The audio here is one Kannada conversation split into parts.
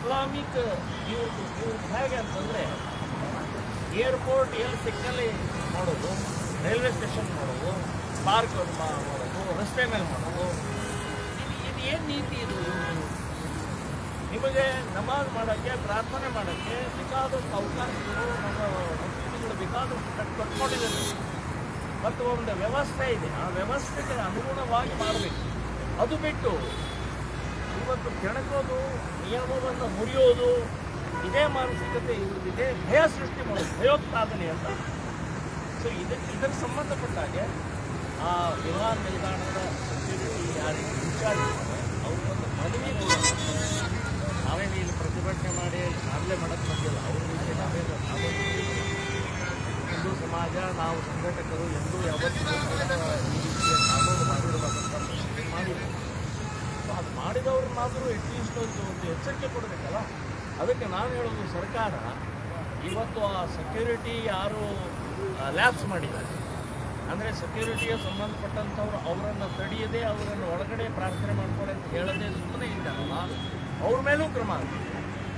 ಇಸ್ಲಾಮಿಕ್ ಇವ್ರದ್ದು ಇವ್ರದ್ದು ಹೇಗೆ ಅಂತಂದರೆ ಏರ್ಪೋರ್ಟ್ ಎಲ್ಲಿ ಸಿಕ್ಕಲ್ಲಿ ಮಾಡೋದು ರೈಲ್ವೆ ಸ್ಟೇಷನ್ ಮಾಡೋದು ಪಾರ್ಕ್ ಮಾಡೋದು, ರಸ್ತೆ ಮೇಲೆ ಮಾಡೋದು. ಇದು ಇದು ಏನು ನೀತಿ ಇದು? ನಿಮಗೆ ನಮಾಜ್ ಮಾಡೋಕ್ಕೆ, ಪ್ರಾರ್ಥನೆ ಮಾಡೋಕ್ಕೆ ಬೇಕಾದಷ್ಟು ಅವಕಾಶಗಳು ನಮ್ಮ ಮುಸ್ಲಿಮ್ಗಳು ಬೇಕಾದಷ್ಟು ಕಟ್ ಕಟ್ಕೊಂಡಿದ್ದಾರೆ. ಮತ್ತು ಒಂದು ವ್ಯವಸ್ಥೆ ಇದೆ. ಆ ವ್ಯವಸ್ಥೆಗೆ ಅನುಗುಣವಾಗಿ ಮಾಡಬೇಕು. ಅದು ಬಿಟ್ಟು ಇವತ್ತು ಕೆಣಕೋದು, ನಿಯಮವನ್ನು ಮುರಿಯೋದು, ಇದೇ ಮಾನಸಿಕತೆ, ಇದೇ ಭಯ ಸೃಷ್ಟಿ ಮಾಡೋದು ಭಯೋತ್ಪಾದನೆ ಅಂತ. ಸೊ ಇದಕ್ಕೆ ಇದಕ್ಕೆ ಸಂಬಂಧಪಟ್ಟಾಗೆ ಆ ವಿಮಾನ ನಿಲ್ದಾಣದ ಸೆಕ್ಯೂರಿಟಿ ಯಾರಿಗೆ ಇನ್ಚಾರ್ಜ್ ಇದ್ದಾರೆ ಅವ್ರಿಗೊಂದು ಮನವಿ ನಾವೇನು ಇಲ್ಲಿ ಪ್ರತಿಭಟನೆ ಮಾಡಿ ಆಗಲೇ ಮಾಡಕ್ಕೆ ಬಂದಿಲ್ಲ, ಅವ್ರ ನಾವೇನು ನಾವೊಂದು ಹಿಂದೂ ಸಮಾಜ, ನಾವು ಸಂಘಟಕರು ಎಂದೂ ಯಾವತ್ತೂ ಈ ರೀತಿಯ ಕಾನೂನು ಅದು ಮಾಡಿದವ್ರನ್ನಾದರೂ ಅಟ್ಲೀಸ್ಟ್ ಒಂದು ಒಂದು ಎಚ್ಚರಿಕೆ ಕೊಡಬೇಕಲ್ಲ? ಅದಕ್ಕೆ ನಾನು ಹೇಳೋದು ಸರ್ಕಾರ ಇವತ್ತು ಆ ಸೆಕ್ಯೂರಿಟಿ ಯಾರು ಲ್ಯಾಬ್ಸ್ ಮಾಡಿದ್ದಾರೆ. ಅಂದರೆ ಸೆಕ್ಯೂರಿಟಿಗೆ ಸಂಬಂಧಪಟ್ಟಂಥವ್ರು ಅವರನ್ನು ತಡೆಯದೆ ಅವರನ್ನು ಒಳಗಡೆ ಪ್ರಾರ್ಥನೆ ಮಾಡ್ಕೊಳ್ಳಿ ಅಂತ ಹೇಳದೆ ಸುಮ್ಮನೆ ಇದ್ದಾರಲ್ಲ, ಅವ್ರ ಮೇಲೂ ಕ್ರಮ ಆಗಬೇಕು.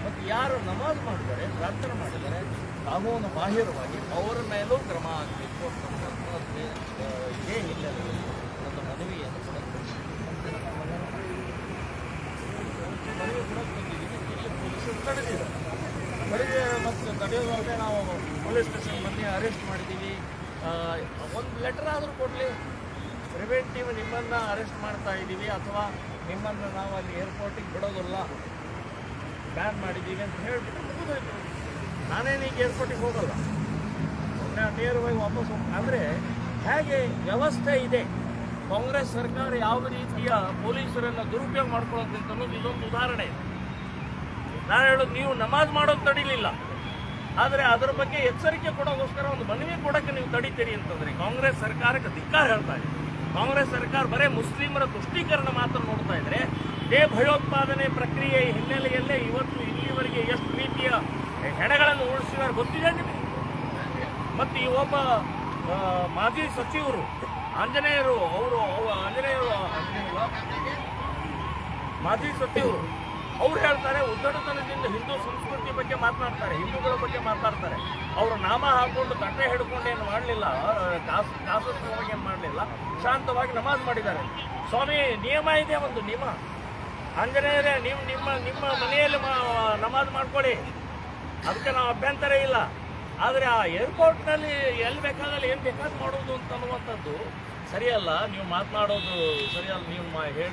ಮತ್ತು ಯಾರು ನಮಾಜ್ ಮಾಡಿದ್ದಾರೆ ಪ್ರಾರ್ಥನೆ ಮಾಡಿದ್ದಾರೆ ಕಾನೂನು ಬಾಹಿರವಾಗಿ ಅವರ ಮೇಲೂ ಕ್ರಮ ಆಗಬೇಕು ಅಂತ ಇದೇ ಹಿನ್ನೆಲೆಯಲ್ಲಿ ನನ್ನ ಮನವಿಯನ್ನು ಕೂಡ ಮನವಿ ಕೂಡ ಬಂದಿದ್ದೀವಿ ಇಲ್ಲಿ ಪೊಲೀಸರು ತಡೆದಿದ್ದಾರೆ ತಡೆದು ಮತ್ತು ತಡೆಯೋದಲ್ಲದೆ ನಾವು ಪೊಲೀಸ್ ಸ್ಟೇಷನ್ ಬಂದು ಅರೆಸ್ಟ್ ಮಾಡಿದ್ದೀವಿ. ಒಂದು ಲೆಟರ್ ಆದರೂ ಕೊಡಲಿ. ಪ್ರಿವೆಂಟಿವ್ ನಿಮ್ಮನ್ನು ಅರೆಸ್ಟ್ ಮಾಡ್ತಾ ಇದ್ದೀವಿ ಅಥವಾ ನಿಮ್ಮನ್ನು ನಾವು ಅಲ್ಲಿ ಏರ್ಪೋರ್ಟಿಗೆ ಬಿಡೋದಿಲ್ಲ. ಬ್ಯಾನ್ ಮಾಡಿದ್ದೀವಿ ಅಂತ ಹೇಳ್ಬಿಟ್ಟು ಮುಗಿದೋಯ್ತು. ನಾನೇನೀಗ ಏರ್ಪೋರ್ಟಿಗೆ ಹೋಗಲ್ಲ. ಸುಮ್ಮನೆ ನೇರವಾಗಿ ವಾಪಸ್ ಅಂದರೆ ಹೇಗೆ ವ್ಯವಸ್ಥೆ ಇದೆ? ಕಾಂಗ್ರೆಸ್ ಸರ್ಕಾರ ಯಾವ ರೀತಿಯ ಪೊಲೀಸರನ್ನು ದುರುಪಯೋಗ ಮಾಡ್ಕೊಳ್ಳೋದು ಅನ್ನೋದು ಇದೊಂದು ಉದಾಹರಣೆ. ನಾನು ಹೇಳೋದು ನೀವು ನಮಾಜ್ ಮಾಡೋದು ತಡೀಲಿಲ್ಲ. ಆದರೆ ಅದರ ಬಗ್ಗೆ ಎಚ್ಚರಿಕೆ ಕೊಡೋಗೋಸ್ಕರ ಒಂದು ಮನವಿ ಕೊಡೋಕ್ಕೆ ನೀವು ತಡಿತೀರಿ ಅಂತಂದ್ರೆ ಕಾಂಗ್ರೆಸ್ ಸರ್ಕಾರಕ್ಕೆ ಧಿಕ್ಕಾರ ಹೇಳ್ತಾ ಇದೆ. ಕಾಂಗ್ರೆಸ್ ಸರ್ಕಾರ ಬರೇ ಮುಸ್ಲಿಮರ ತುಷ್ಟೀಕರಣ ಮಾತ್ರ ನೋಡ್ತಾ ಇದ್ರೆ ಇದೇ ಭಯೋತ್ಪಾದನೆ ಪ್ರಕ್ರಿಯೆ ಹಿನ್ನೆಲೆಯಲ್ಲೇ ಇವತ್ತು ಇಲ್ಲಿವರೆಗೆ ಎಷ್ಟು ರೀತಿಯ ಹೆಣಗಳನ್ನು ಉಳಿಸಿದ್ದಾರೆ ಗೊತ್ತಿದೆ ನಿಮಗೆ? ಮತ್ತು ಈ ಒಬ್ಬ ಮಾಜಿ ಸಚಿವರು ಆಂಜನೇಯರು ಅವರು ಆಂಜನೇಯರು, ಮಾಜಿ ಸಚಿವರು ಅವ್ರು ಹೇಳ್ತಾರೆ ಉದ್ದಡತನದಿಂದ ಹಿಂದೂ ಸಂಸ್ಕೃತಿ ಬಗ್ಗೆ ಮಾತನಾಡ್ತಾರೆ, ಹಿಂದೂಗಳ ಬಗ್ಗೆ ಮಾತಾಡ್ತಾರೆ ಅವರು ನಾಮ ಹಾಕೊಂಡು ತಟ್ಟೆ ಹಿಡ್ಕೊಂಡು ಏನು ಮಾಡಲಿಲ್ಲ ಕಾಸು ಕಾಸು ಏನು ಮಾಡಲಿಲ್ಲ, ಶಾಂತವಾಗಿ ನಮಾಜ್ ಮಾಡಿದ್ದಾರೆ. ಸ್ವಾಮಿ, ನಿಯಮ ಇದೆ ಒಂದು, ನಿಯಮ. ಆಂಜನೇಯರೇ, ನೀವು ನಿಮ್ಮ ನಿಮ್ಮ ಮನೆಯಲ್ಲಿ ನಮಾಜ್ ಮಾಡ್ಕೊಳ್ಳಿ. ಅದಕ್ಕೆ ನಾವು ಅಭ್ಯಂತರ ಇಲ್ಲ. ಆದರೆ ಆ ಏರ್ಪೋರ್ಟ್ನಲ್ಲಿ ಎಲ್ಲಿ ಬೇಕಾದಲ್ಲಿ ಏನು ಬೇಕಾದ್ರೂ ಮಾಡೋದು ಅಂತ ಅನ್ನುವಂಥದ್ದು ಸರಿಯಲ್ಲ ನೀವು ಮಾತನಾಡೋದು ಸರಿಯಲ್ಲ ನೀವು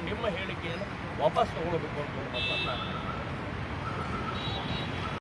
ನಿಮ್ಮ ಹೇಳಿಕೆಯನ್ನು ವಾಪಸ್ ತಗೊಳ್ಬೇಕು ಅಂತ